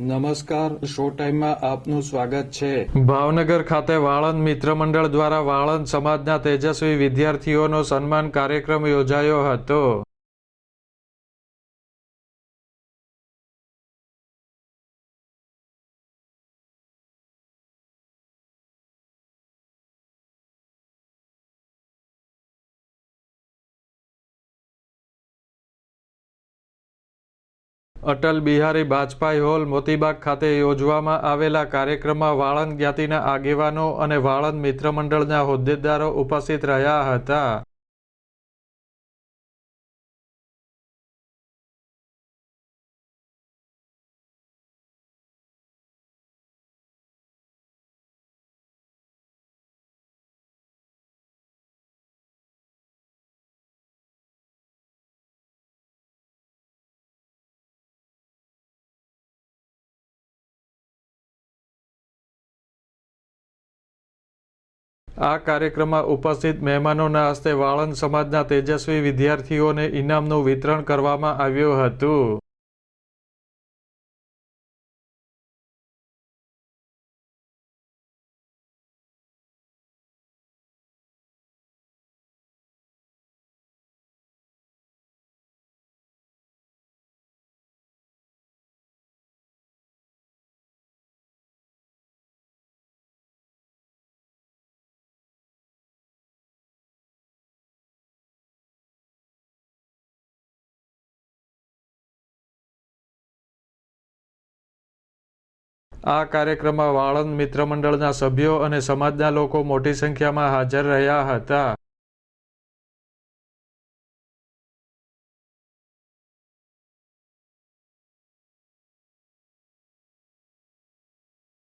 નમસ્કાર, શો ટાઈમમાં આપનું સ્વાગત છે. ભાવનગર ખાતે વાળંદ મિત્ર મંડળ દ્વારા વાળંદ સમાજના તેજસ્વી વિદ્યાર્થીઓનો સન્માન કાર્યક્રમ યોજાયો હતો. અટલ બિહારી વાજપાઈ હોલ મોતીબાગ ખાતે યોજવામાં આવેલા કાર્યક્રમમાં વાળંદ જ્ઞાતિના આગેવાનો અને વાળંદ મિત્ર મંડળના હોદ્દેદારો ઉપસ્થિત રહ્યા હતા. આ કાર્યક્રમમાં ઉપસ્થિત મહેમાનોના હસ્તે વાળંદ સમાજના તેજસ્વી વિદ્યાર્થીઓને ઇનામનું વિતરણ કરવામાં આવ્યું હતું. આ કાર્યક્રમમાં વાળંદ મિત્ર મંડળના સભ્યો અને સમાજના લોકો મોટી સંખ્યામાં હાજર રહ્યા હતા.